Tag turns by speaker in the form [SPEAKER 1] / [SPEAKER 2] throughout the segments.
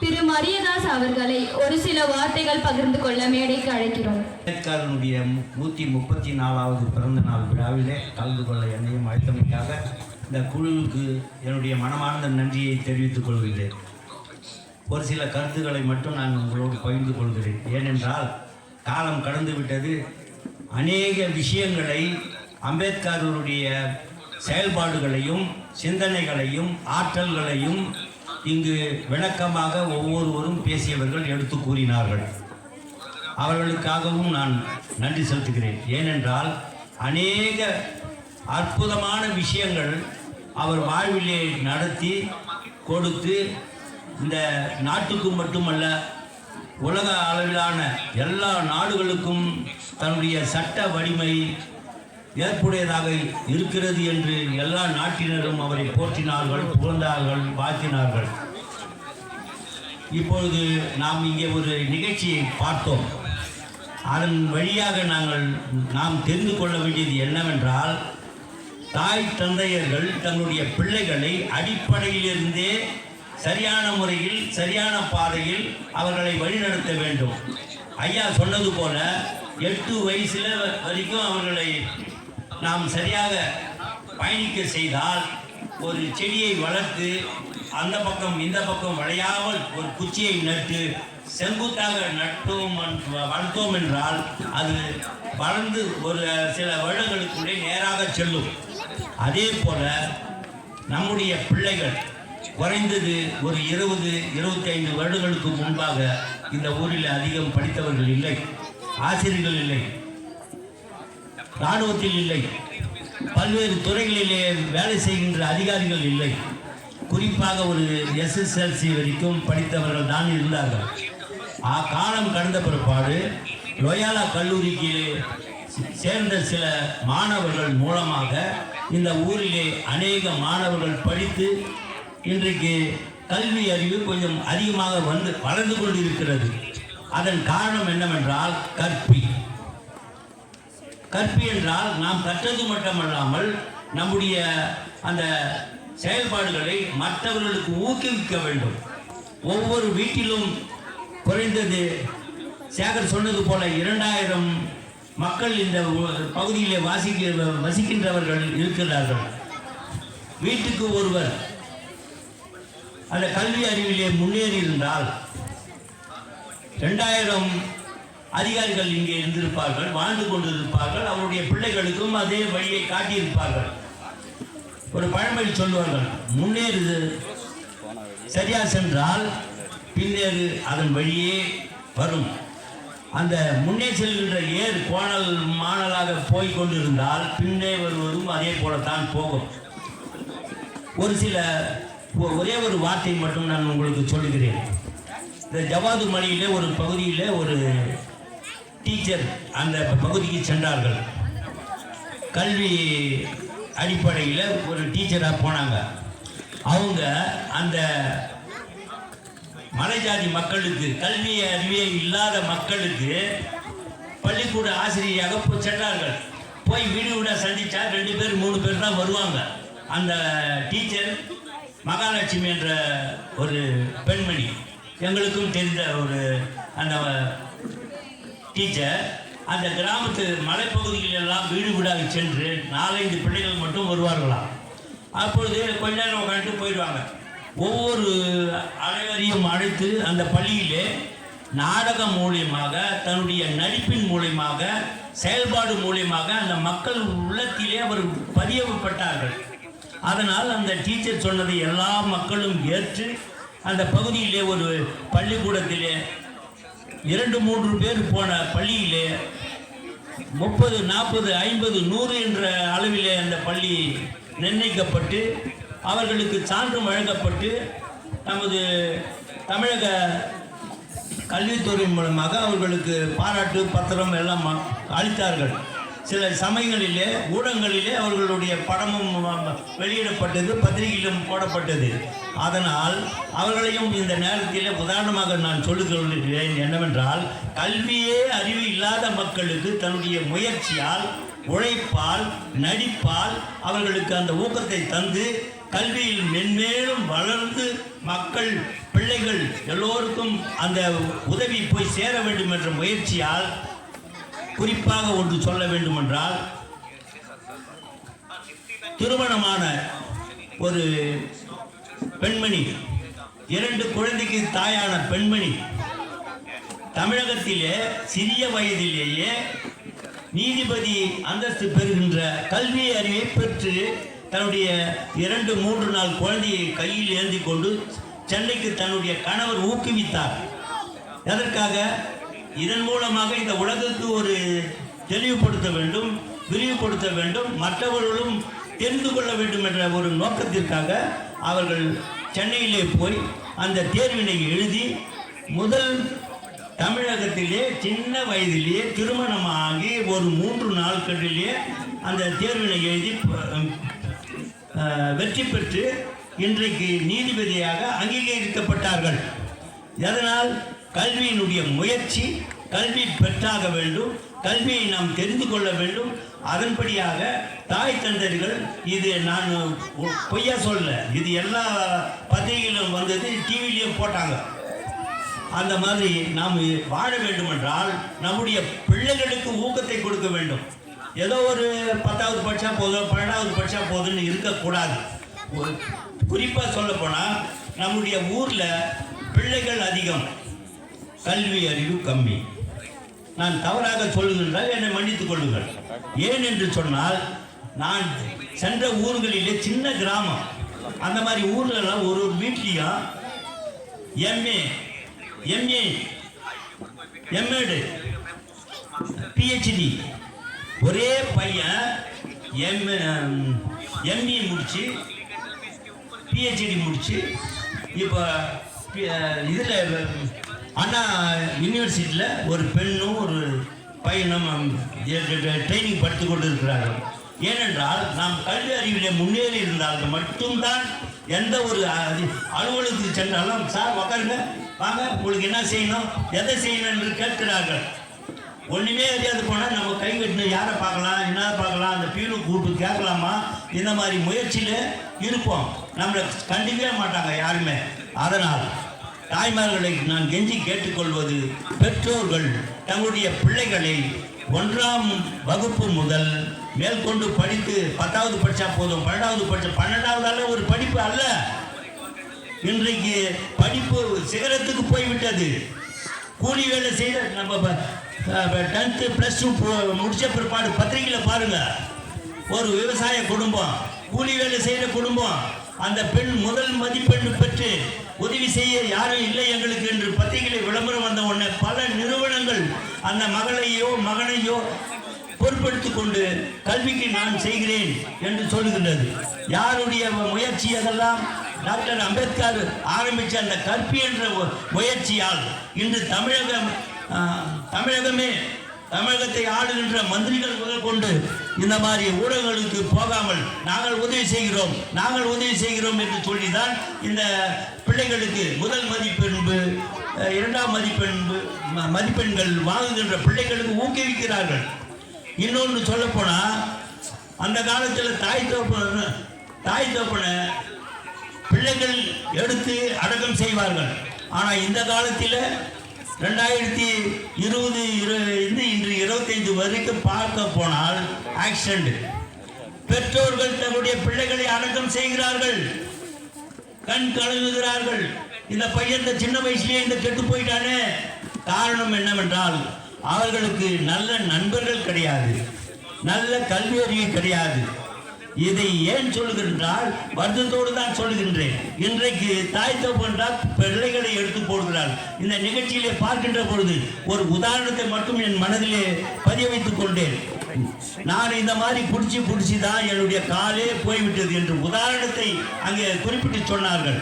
[SPEAKER 1] திரு மரியதாஸ் அவர்களை ஒரு சில வார்த்தைகள் பகிர்ந்து கொள்ள மேடைக்கு அழைக்கிறோம்.
[SPEAKER 2] அம்பேத்கரனுடைய நூற்றி முப்பத்தி நாலாவது பிறந்த நாள் விழாவிலே கலந்து கொள்ள என்னையும் அழைத்தமைக்காக இந்த குழுவுக்கு என்னுடைய மனமார்ந்த நன்றியை தெரிவித்துக் கொள்கிறேன் ஒரு சில கருத்துக்களை மட்டும் நான் உங்களோடு பகிர்ந்து கொள்கிறேன். ஏனென்றால் காலம் கடந்து விட்டது. அநேக விஷயங்களை அம்பேத்கருடைய செயல்பாடுகளையும் சிந்தனைகளையும் ஆற்றல்களையும் இங்கு விளக்கமாக ஒவ்வொருவரும் பேசியவர்கள் எடுத்து கூறினார்கள். அவர்களுக்காகவும் நான் நன்றி செலுத்துகிறேன். ஏனென்றால் அநேக அற்புதமான விஷயங்கள் அவர் வாழ்விலே நடத்தி கொடுத்து இந்த நாட்டுக்கு மட்டுமல்ல உலக அளவிலான எல்லா நாடுகளுக்கும் தன்னுடைய சட்ட வலிமை ஏற்புடையதாக இருக்கிறது என்று எல்லா நாட்டினரும் அவரை போற்றினார்கள் புகழ்ந்தார்கள் வாழ்த்தினார்கள். இப்பொழுது நாம் இங்கே ஒரு நிகழ்ச்சியை பார்த்தோம். அதன் வழியாக நாங்கள் நாம் தெரிந்து கொள்ள வேண்டியது என்னவென்றால் தாய் தந்தையர்கள் தங்களுடைய பிள்ளைகளை அடிப்படையிலிருந்தே சரியான முறையில் சரியான பாதையில் அவர்களை வழிநடத்த வேண்டும். ஐயா சொன்னது போல எட்டு வயசுல வரைக்கும் அவர்களை நாம் சரியாக பயணிக்க செய்தால் ஒரு செடியை வளர்த்து அந்த பக்கம் இந்த பக்கம் வளையாமல் ஒரு குச்சியை நட்டு செங்குத்தாக நட்டோம் வளர்த்தோம் என்றால் அது வளர்ந்து ஒரு சில வருடங்களுக்குள்ளே நேராக செல்லும். அதே போல நம்முடைய பிள்ளைகள் குறைந்தது ஒரு இருபது இருபத்தைந்து வருடங்களுக்கு முன்பாக இந்த ஊரில் அதிகம் படித்தவர்கள் இல்லை ஆசிரியர்கள் இல்லை. இராணுவத்தில் இல்லை. பல்வேறு துறைகளிலே வேலை செய்கின்ற அதிகாரிகள் இல்லை. குறிப்பாக ஒரு எஸ்எஸ்எல்சி வரைக்கும் படித்தவர்கள் தான் இருந்தார்கள். ஆ காலம் கடந்த பிற்பாடு லொயாலா கல்லூரிக்கு சேர்ந்த சில மாணவர்கள் மூலமாக இந்த ஊரிலே அநேக மாணவர்கள் படித்து இன்றைக்கு கல்வி அறிவு கொஞ்சம் அதிகமாக வந்து வளர்ந்து கொண்டிருக்கிறது. அதன் காரணம் என்னவென்றால் கற்பி கற்பி என்றால் நாம் கற்றது மட்டுமல்லாமல் நம்முடைய அந்த செயல்பாடுகளை மற்றவர்களுக்கு ஊக்குவிக்க வேண்டும். ஒவ்வொரு வீட்டிலும் குறைந்தது சேகர் சொன்னது போல இரண்டாயிரம் மக்கள் இந்த பகுதியிலே வாசிக்க வசிக்கின்றவர்கள் இருக்கிறார்கள். வீட்டுக்கு ஒருவர் அந்த கல்வி அறிவிலே முன்னேறி இருந்தால் ரெண்டாயிரம் அதிகாரிகள் இங்கே இருந்திருப்பார்கள் வாழ்ந்து கொண்டிருப்பார்கள் அவருடைய பிள்ளைகளுக்கும் அதே வழியை காட்டியிருப்பார்கள். ஒரு பழமொழி சொல்லுவார்கள் முன்னேறு சரியா சென்றால் பின்னேறு அதன் வழியே வரும். அந்த முன்னே செல்கின்ற ஏர் கோணல் மாணலாக போய் கொண்டிருந்தால் பின்னே வருவதும் அதே போலத்தான் போகும். ஒரு சில ஒரே ஒரு வார்த்தை மட்டும் நான் உங்களுக்கு சொல்லுகிறேன். இந்த ஜவாது மலையிலே ஒரு பகுதியில் ஒரு டீச்சர் அந்த பகுதிக்கு சென்றார்கள். கல்வி அடிப்படையில் ஒரு டீச்சராக போனாங்க. அவங்க அந்த மலைஜாதி மக்களுக்கு கல்வி அறிவியல் இல்லாத மக்களுக்கு பள்ளிக்கூட ஆசிரியராக போய் சென்றார்கள். போய் வீடு வீடாக சந்தித்தா ரெண்டு பேர் மூணு பேர் தான் வருவாங்க. அந்த டீச்சர் மகாலட்சுமி என்ற ஒரு பெண்மணி. எங்களுக்கும் தெரிந்த ஒரு அந்த டீச்சர் அந்த கிராமத்து மலைப்பகுதிகளில் எல்லாம் வீடு வீடாக சென்று நாலஞ்சு பிள்ளைகள் மட்டும் வருவார்களாம். அப்பொழுது கொஞ்ச நேரம் உட்காந்துட்டு போயிடுவாங்க. ஒவ்வொரு அனைவரையும் அழைத்து அந்த பள்ளியிலே நாடகம் மூலியமாக தன்னுடைய நடிப்பின் மூலியமாக செயல்பாடு மூலியமாக அந்த மக்கள் உள்ளத்திலே அவர் பதியப்பட்டார்கள் அதனால் அந்த டீச்சர் சொன்னதை எல்லா மக்களும் ஏற்று அந்த பகுதியிலே ஒரு பள்ளிக்கூடத்திலே இரண்டு மூன்று பேர் போன பள்ளியிலே முப்பது நாற்பது ஐம்பது நூறு என்ற அளவிலே அந்த பள்ளி நிர்ணயிக்கப்பட்டு அவர்களுக்கு சான்று வழங்கப்பட்டு நமது தமிழக கல்வித்துறை மூலமாக அவர்களுக்கு பாராட்டு பத்திரம் எல்லாம் அளித்தார்கள். சில சமயங்களிலே ஊடகங்களிலே அவர்களுடைய படமும் வெளியிடப்பட்டது பத்திரிகையிலும் போடப்பட்டது. அதனால் அவர்களையும் இந்த நேரத்தில் உதாரணமாக நான் சொல்லுகிறேன் என்னவென்றால் கல்வியே அறிவு இல்லாத மக்களுக்கு தன்னுடைய முயற்சியால் உழைப்பால் நடிப்பால் அவர்களுக்கு அந்த ஊக்கத்தை தந்து கல்வியில் மென்மேலும் வளர்ந்து மக்கள் பிள்ளைகள் எல்லோருக்கும் அந்த உதவி போய் சேர வேண்டும் என்ற முயற்சியால் குறிப்பாக ஒன்று சொல்ல வேண்டுமென்றால் திருமணமான ஒரு பெண்மணி இரண்டு குழந்தைக்கு தாயான பெண்மணி தமிழகத்திலே சிறிய வயதிலேயே நீதிபதி அந்தஸ்து பெறுகின்ற கல்வி அறிவை பெற்று தன்னுடைய இரண்டு மூன்று நாள் குழந்தையை கையில் ஏந்தி கொண்டு சென்னைக்கு தன்னுடைய கணவர் ஊக்குவித்தார். எதற்காக? இதன் மூலமாக இந்த உலகத்துக்கு ஒரு தெளிவுபடுத்த வேண்டும் விரிவுபடுத்த வேண்டும் மற்றவர்களும் தெரிந்து கொள்ள வேண்டும் என்ற ஒரு நோக்கத்திற்காக அவர்கள் சென்னையிலே போய் அந்த தேர்வினை எழுதி முதல் தமிழகத்திலே சின்ன வயதிலேயே திருமணமாகி ஒரு மூன்று நாட்களிலே அந்த தேர்வினை எழுதி வெற்றி பெற்று இன்றைக்கு நீதிபதியாக அங்கீகரிக்கப்பட்டார்கள். எதனால்? கல்வியினுடைய முயற்சி கல்வி பெற்றாக வேண்டும் கல்வியை நாம் தெரிந்து கொள்ள வேண்டும். அதன்படியாக தாய் தந்தர்கள் இது நான் பொ- பொய்யா சொல்ல இது எல்லா பத்திரிகையிலும் வந்தது டிவிலையும் போட்டாங்க. அந்த மாதிரி நாம் வாழ வேண்டுமென்றால் நம்முடைய பிள்ளைகளுக்கு ஊக்கத்தை கொடுக்க வேண்டும். ஏதோ ஒரு பத்தாவது பட்சம் போதும் பன்னெண்டாவது பட்சம் போதும்னு இருக்கக்கூடாது. ஒரு குறிப்பாக சொல்ல போனால் நம்முடைய ஊரில் பிள்ளைகள் அதிகம். கல்வி அறிவு கம்மி. நான் தவறாக சொல்லுகின்றால் என்னை மன்னித்துக் கொள்ளுங்கள். ஏன் என்று சொன்னால் நான் சென்ற ஊர்களிலே சின்ன கிராமம். அந்த மாதிரி ஊர்லலாம் ஒரு ஒரு வீட்லேயும் எம்ஏ எம்ஏ எம்ஏடு பிஹெச்டி ஒரே பையன் எம் எம்இ முடிச்சு பிஹெச்டி முடிச்சு இப்போ இதில் அண்ணா யூனிவர்சிட்டியில் ஒரு பெண்ணும் ஒரு பையனும் ட்ரைனிங் படித்து கொண்டு இருக்கிறார்கள் ஏனென்றால் நாம் கல்வி அறிவிலே முன்னேறி இருந்தால் மட்டும்தான் எந்த ஒரு அலுவலகத்துக்கு சென்றாலும் சார் உக்காருங்க வாங்க உங்களுக்கு என்ன செய்யணும் எதை செய்யணும்? என்று கேட்கிறார்கள். ஒன்றுமே அறியாது போனால் நம்ம கை கட்டின யாரை பார்க்கலாம் என்ன பார்க்கலாம் அந்த பீனு கூப்பிட்டு கேட்கலாமா? இந்த மாதிரி முயற்சியில் இருப்போம். நம்மளை கண்டிக்கவே மாட்டாங்க யாருமே. அதனால் தாய்மார்களை நான் கெஞ்சி கேட்டுக்கொள்வது பெற்றோர்கள் தங்களுடைய பிள்ளைகளை ஒன்றாம் வகுப்பு முதல் மேற்கொண்டு படித்து பத்தாவது படித்தா போதும் பன்னெண்டாவது பட்சம் பன்னெண்டாவது அல்ல ஒரு படிப்பு அல்ல. இன்றைக்கு படிப்பு சிகரத்துக்கு போய்விட்டது. கூலி வேலை செய்த நம்ம டென்த்து ப்ளஸ் டூ முடித்த பிற்பாடு பத்திரிகையில் பாருங்கள் ஒரு விவசாய குடும்பம் கூலி வேலை செய்கிற குடும்பம் அந்த பெண் முதல் மதிப்பெண் பெற்று உதவி செய்ய யாரும் இல்லை எங்களுக்கு என்று பத்திரிகையில் விளம்பரம் வந்த உடனே பல நிறுவனங்கள் அந்த மகளையோ மகனையோ பொறுப்பெடுத்துக் கொண்டு கல்விக்கு நான் செய்கிறேன் என்று சொல்லுகின்றது. யாருடைய முயற்சி அதெல்லாம்? டாக்டர் அம்பேத்கர் ஆரம்பித்த அந்த கற்பி என்ற முயற்சியால் இன்று தமிழகம் தமிழகமே தமிழகத்தை ஆளுகின்ற மந்திரிகள் முதல் கொண்டு இந்த மாதிரி ஊடகங்களுக்கு போகாமல் நாங்கள் உதவி செய்கிறோம் நாங்கள் உதவி செய்கிறோம் என்று சொல்லிதான் இந்த பிள்ளைகளுக்கு முதல் மதிப்பெண்பு இரண்டாம் மதிப்பெண்பு ம- மதிப்பெண்கள் வாங்குகின்ற பிள்ளைகளுக்கு ஊக்குவிக்கிறார்கள். இன்னொன்று சொல்லப்போனால் அந்த காலத்தில் தாய் தோப்பன தாய் தோப்பனை பிள்ளைகள் எடுத்து அடக்கம் செய்வார்கள். ஆனால் இந்த காலத்தில் ரெண்டாயிரத்தி இருபது இருந்து இன்று இருபத்தைந்து வரைக்கும் பார்க்க போனால் ஆக்சிடென்ட் பெற்றோர்கள் தன்னுடைய பிள்ளைகளை அடக்கம் செய்கிறார்கள். கண் கழுவுகிறார்கள். இந்த பையன் இந்த சின்ன வயசுலயே இந்த கெட்டு போயிட்டானே. காரணம் என்னவென்றால் அவர்களுக்கு நல்ல நண்பர்கள் கிடையாது. நல்ல கல்வி அறிவு கிடையாது. இதை ஏன் சொல்லுகின்றால் வருத்தத்தோடு தான் சொல்லுகின்றேன். இன்றைக்கு தாய் தோப்பன்றால் பிள்ளைகளை எடுத்து போடுகிறார் இந்த நிகழ்ச்சியிலே பார்க்கின்ற பொழுது ஒரு உதாரணத்தை மட்டும் என் மனதிலே பதிய வைத்துக் கொண்டேன். நான் இந்த மாதிரி பிடிச்சி பிடிச்சி தான் என்னுடைய காலே போய்விட்டது என்று உதாரணத்தை அங்கே குறிப்பிட்டு சொன்னார்கள்.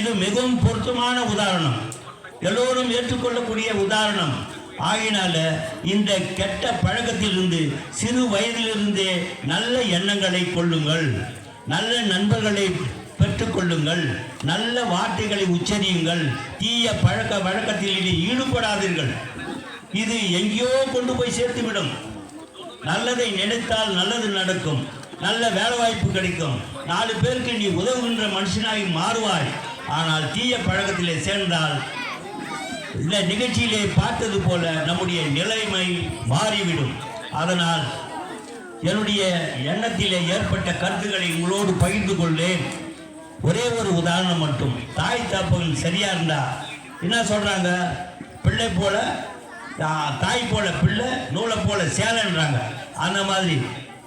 [SPEAKER 2] இது மிகவும் பொருத்தமான உதாரணம். எல்லோரும் ஏற்றுக்கொள்ளக்கூடிய உதாரணம். ஆகினால இந்த கெட்ட பழக்கத்திலிருந்து சிறு வயதிலிருந்தே நல்ல எண்ணங்களை கொள்ளுங்கள். நல்ல நண்பர்களை பெற்றுக்கொள்ளுங்கள். நல்ல வார்த்தைகளை உச்சரியுங்கள். தீய பழக்க வழக்கத்தில் ஈடுபடாதீர்கள். இது எங்கேயோ கொண்டு போய் சேர்த்துவிடும். நல்லதை நினைத்தால் நல்லது நடக்கும். நல்ல வேலை வாய்ப்பு கிடைக்கும். நாலு பேருக்கு நீ உதவுகின்ற மனுஷனாகி மாறுவாய். ஆனால் தீய பழக்கத்திலே சேர்ந்தால் இந்த நிகழ்ச்சியிலே பார்த்தது போல நம்முடைய நிலைமை மாறிவிடும். அதனால் என்னுடைய எண்ணத்திலே ஏற்பட்ட கருத்துக்களை உங்களோடு பகிர்ந்து கொள்ளேன் ஒரே ஒரு உதாரணம் மட்டும். தாய் தாப்பகள் சரியா இருந்தா என்ன சொல்றாங்க? பிள்ளை போல தாய் போல பிள்ளை நூலை போல சேலைன்றாங்க. அந்த மாதிரி.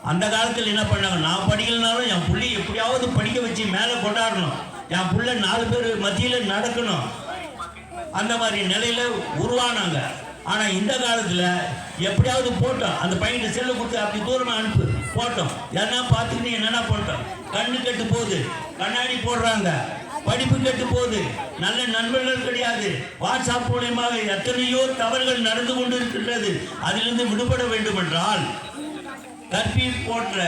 [SPEAKER 2] அந்த காலத்தில் என்ன பண்ணாங்க? நான் படிக்கலனாலும் என் பிள்ளை எப்படியாவது படிக்க வச்சு மேலே கொண்டாடணும். என் பிள்ளை நாலு பேர் மத்தியில் நடக்கணும். அந்த மாதிரி நிலையில உருவானாங்க. ஆனால் இந்த காலத்தில் எப்படியாவது போட்டோம். அந்த பையனை செல்லு கொடுத்து அப்படி தூரமாக அனுப்பு. போட்டோம். என்ன பார்த்துக்கிட்டு என்னென்ன போட்டோம். கண்ணு கெட்டு போகுது. கண்ணாடி போடுறாங்க. படிப்பு கெட்டு போகுது. நல்ல நண்பர்கள் கிடையாது. வாட்ஸ்அப் மூலியமாக எத்தனையோ தவறுகள் நடந்து கொண்டு இருக்கின்றது அதிலிருந்து விடுபட வேண்டும் என்றால் கற்பி போன்ற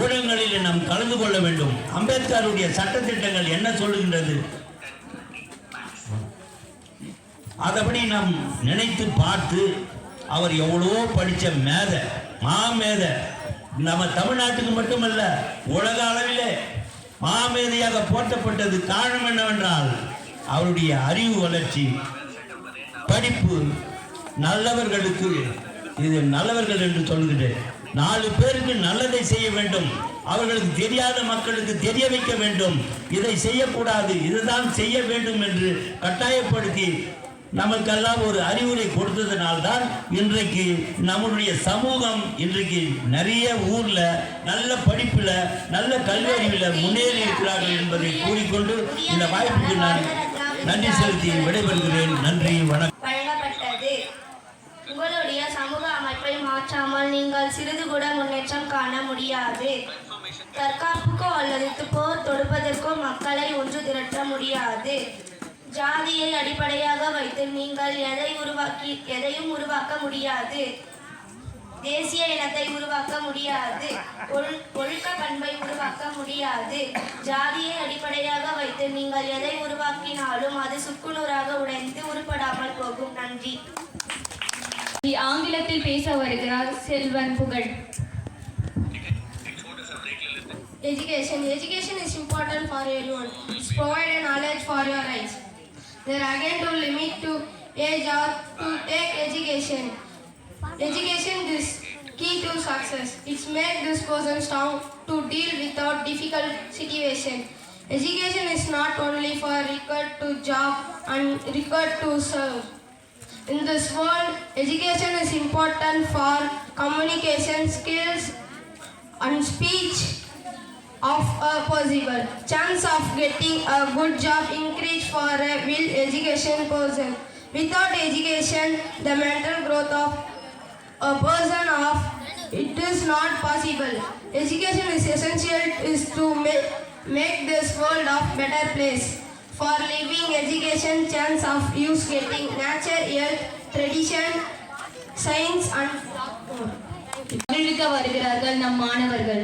[SPEAKER 2] ஊடகங்களில் நாம் கலந்து கொள்ள வேண்டும். அம்பேத்கருடைய சட்டத்திட்டங்கள் என்ன சொல்லுகின்றது? அதபடி நாம் நினைத்து பார்த்து அவர் எவ்வளோ படித்த மேத மாமேத. நம்ம தமிழ்நாட்டுக்கு மட்டுமல்ல உலக அளவிலே மாமேதையாக போற்றப்பட்டது காரணம் என்னவென்றால் அவருடைய அறிவு வளர்ச்சி படிப்பு நல்லவர்களுக்கு இது நல்லவர்கள் என்று சொல்கிறேன் நாலு பேருக்கு நல்லதை செய்ய வேண்டும். அவர்களுக்கு தெரியாத மக்களுக்கு தெரிய வைக்க வேண்டும். இதை செய்யக்கூடாது. இதுதான் செய்ய வேண்டும் என்று கட்டாயப்படுத்தி நமக்கெல்லாம் ஒரு அறிவுரை கொடுத்ததுனால்தான் இன்றைக்கு நம்முடைய சமூகம் இன்றைக்கு நிறைய ஊர்ல நல்ல படிப்புல நல்ல கல்வி அறிவில் முன்னேறி இருக்கிறார்கள் என்பதை கூறிக்கொண்டு இந்த வாய்ப்புக்கு நான் நன்றி செலுத்தி விடைபெறுகிறேன். நன்றி வணக்கம்.
[SPEAKER 3] உங்களுடைய சமூக அமைப்பை மாற்றாமல் நீங்கள் சிறிது கூட முன்னேற்றம் காண முடியாது. தற்காப்புக்கோ அல்லது போர் தொடுப்பதற்கோ மக்களை ஒன்று திரட்ட முடியாது. ஜாதியை அடிப்படையாக வைத்து நீங்கள் எதை உருவாக்கி எதையும் உருவாக்க முடியாது தேசிய இனத்தை உருவாக்க முடியாது ஒழு ஒழுக்க பண்பை உருவாக்க முடியாது ஜாதியை அடிப்படையாக வைத்து நீங்கள் எதை உருவாக்கினாலும் அது சுக்குநூறாக உடைந்து உருப்படாமல் போகும் நன்றி
[SPEAKER 1] ஆங்கிலத்தில் பேச வருகிறார் செல்வன் புகழ்
[SPEAKER 3] Education. Education is important for everyone. It's provide knowledge for your eyes. There are again to limit to age or to take education. Education is key to success. It's make this person strong to deal without difficult situation. Education is not only for record to job and record to serve. In this world, education is important for communication skills and speech of a possible chance of getting a good job increase for a well education person without education the mental growth of a person of it is not possible education is essential is to make, make this world of better place for living education chance of use getting nature health tradition science and more
[SPEAKER 1] பதிலளிக்க வருகிறார்கள் நம் மாணவர்கள்